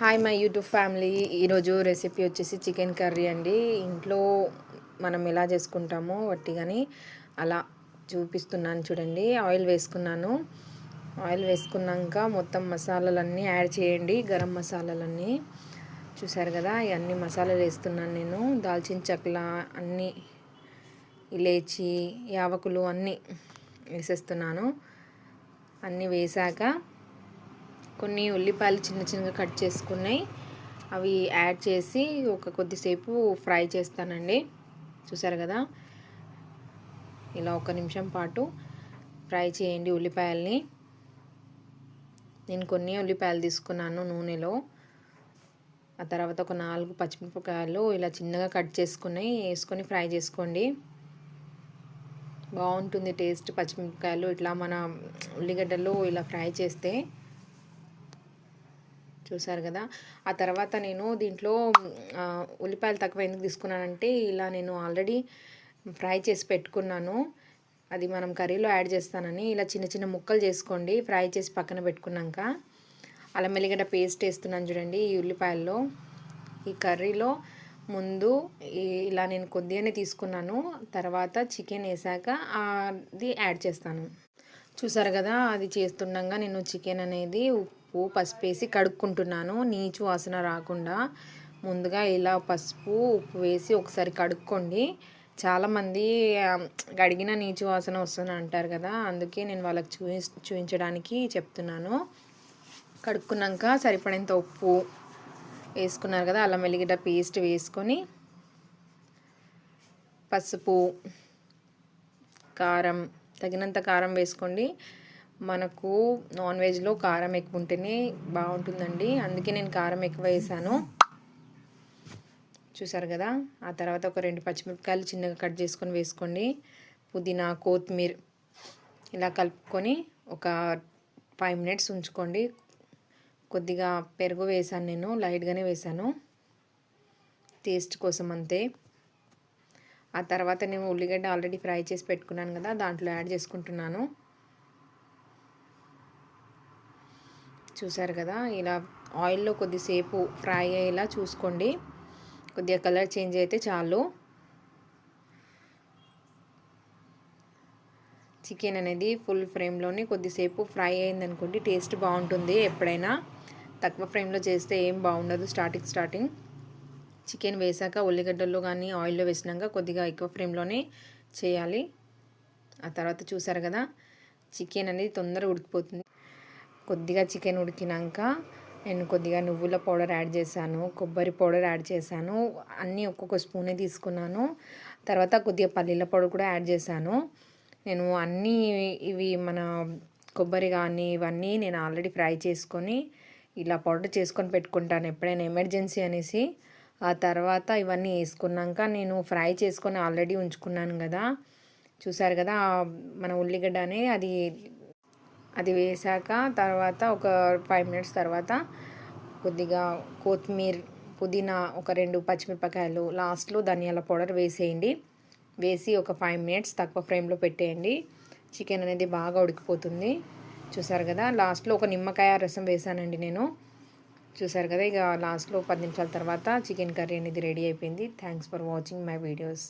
Hi my YouTube family. ఈరోజు recipe వచ్చేసి chicken curry అండి. ఇంట్లో మనం ఎలా చేసుకుంటామో వట్టిగాని అలా చూపిస్తున్నాను చూడండి. ఆయిల్ వేసుకున్నాను. ఆయిల్ వేసుకున్నాక మొత్తం మసాలాలన్నీ యాడ్ చేయండి. గరం మసాలాలన్నీ. చూసారు కదా ఇవన్నీ మసాలాలు వేస్తున్నాను నేను. దాల్చిన చెక్కల అన్నీ ఇలేచి యావకులు అన్నీ వేసేస్తున్నాను. అన్నీ వేసాక కొన్ని ఉల్లిపాయలు చిన్న చిన్నగా కట్ చేసుకున్నాయి. అవి యాడ్ చేసి ఒక కొద్దిసేపు ఫ్రై చేస్తానండి. చూసారు కదా? ఇలా ఒక నిమిషం పాటు ఫ్రై చేయండి ఉల్లిపాయల్ని. నేను కొన్ని ఉల్లిపాయలు తీసుకున్నాను నూనెలో. ఆ తర్వాత ఒక నాలుగు పచ్చిమిరపకాయలు ఇలా చిన్నగా కట్ చేసుకుని వేసుకొని ఫ్రై చేసుకోండి. బాగుంటుంది టేస్ట్ పచ్చిమిరపకాయలు. ఇట్లా మన ఉల్లిగడ్డలు ఇలా ఫ్రై చేస్తే చూసారు కదా. ఆ తర్వాత నేను దీంట్లో ఉల్లిపాయలు తక్కువ ఎందుకు తీసుకున్నానంటే ఇలా నేను ఆల్రెడీ ఫ్రై చేసి పెట్టుకున్నాను. అది మనం కర్రీలో యాడ్ చేస్తానని ఇలా చిన్న చిన్న ముక్కలు చేసుకోండి ఫ్రై చేసి పక్కన పెట్టుకున్నాక. అల్లం వెల్లిగడ్డ పేస్ట్ వేస్తున్నాను చూడండి ఈ ఉల్లిపాయల్లో. ఈ కర్రీలో ముందు ఇలా నేను కొద్దిగానే తీసుకున్నాను. తర్వాత చికెన్ వేసాక అది యాడ్ చేస్తాను. చూసారు కదా అది చేస్తుండగా నేను చికెన్ అనేది ఉప్పు పసుపు వేసి కడుక్కుంటున్నాను. నీచు వాసన రాకుండా ముందుగా ఇలా పసుపు ఉప్పు వేసి ఒకసారి కడుక్కోండి. చాలామంది కడిగిన నీచు వాసన వస్తుంది అంటారు కదా అందుకే నేను వాళ్ళకి చూపి చూపించడానికి చెప్తున్నాను. కడుక్కున్నాక సరిపడేంత ఉప్పు వేసుకున్నారు కదా అల్లం వెల్లిగడ్డ పేస్ట్ వేసుకొని పసుపు కారం తగినంత కారం వేసుకోండి. మనకు నాన్ వెజ్లో కారం ఎక్కువ ఉంటేనే బాగుంటుందండి. అందుకే నేను కారం ఎక్కువ వేసాను. చూసారు కదా? ఆ తర్వాత ఒక రెండు పచ్చిమిరపకాయలు చిన్నగా కట్ చేసుకొని వేసుకోండి. పుదీనా కొత్తిమీర ఇలా కలుపుకొని ఒక ఫైవ్ మినిట్స్ ఉంచుకోండి. కొద్దిగా పెరుగు వేసాను నేను లైట్గానే వేసాను. టేస్ట్ కోసం అంతే. ఆ తర్వాత నేను ఉల్లిగడ్డ ఆల్రెడీ ఫ్రై చేసి పెట్టుకున్నాను కదా దాంట్లో యాడ్ చేసుకుంటున్నాను. చూసారు కదా ఇలా ఆయిల్లో కొద్దిసేపు ఫ్రై అయ్యేలా చూసుకోండి. కొద్దిగా కలర్ చేంజ్ అయితే చాలు. చికెన్ అనేది ఫుల్ ఫ్లేమ్లోనే కొద్దిసేపు ఫ్రై అయిందనుకోండి టేస్ట్ బాగుంటుంది ఎప్పుడైనా. తక్కువ ఫ్లేమ్లో చేస్తే ఏం బాగుండదు స్టార్టింగ్ స్టార్టింగ్. చికెన్ వేసాక ఉల్లిగడ్డల్లో కానీ ఆయిల్లో వేసినాక కొద్దిగా ఎక్కువ ఫ్లేమ్లోనే చేయాలి. ఆ తర్వాత చూసారు కదా చికెన్ అనేది తొందరగా ఉడికిపోతుంది. కొద్దిగా చికెన్ ఉడికినాక నేను కొద్దిగా నువ్వుల పౌడర్ యాడ్ చేశాను కొబ్బరి పౌడర్ యాడ్ చేశాను అన్నీ ఒక్కొక్క స్పూనే తీసుకున్నాను. తర్వాత కొద్దిగా పల్లీల పౌడర్ కూడా యాడ్ చేశాను. నేను అన్నీ ఇవి మన కొబ్బరి కానీ ఇవన్నీ నేను ఆల్రెడీ ఫ్రై చేసుకొని ఇలా పౌడర్ చేసుకొని పెట్టుకుంటాను ఎప్పుడైనా ఎమర్జెన్సీ అనేసి. ఆ తర్వాత ఇవన్నీ వేసుకున్నాక నేను ఫ్రై చేసుకొని ఆల్రెడీ ఉంచుకున్నాను కదా. చూసారు కదా మన ఉల్లిగడ్డనే అది అది వేసాక తర్వాత ఒక ఫైవ్ మినిట్స్ తర్వాత కొద్దిగా కొత్తిమీర పుదీనా ఒక రెండు పచ్చిమిరపకాయలు లాస్ట్లో ధనియాల పౌడర్ వేసేయండి. వేసి ఒక ఫైవ్ మినిట్స్ తక్కువ ఫ్లేమ్లో పెట్టేయండి. చికెన్ అనేది బాగా ఉడికిపోతుంది. చూసారు కదా లాస్ట్లో ఒక నిమ్మకాయ రసం వేసానండి నేను. చూసారు కదా ఇక లాస్ట్లో పది నిమిషాల తర్వాత చికెన్ కర్రీ అనేది రెడీ అయిపోయింది. Thanks for watching my videos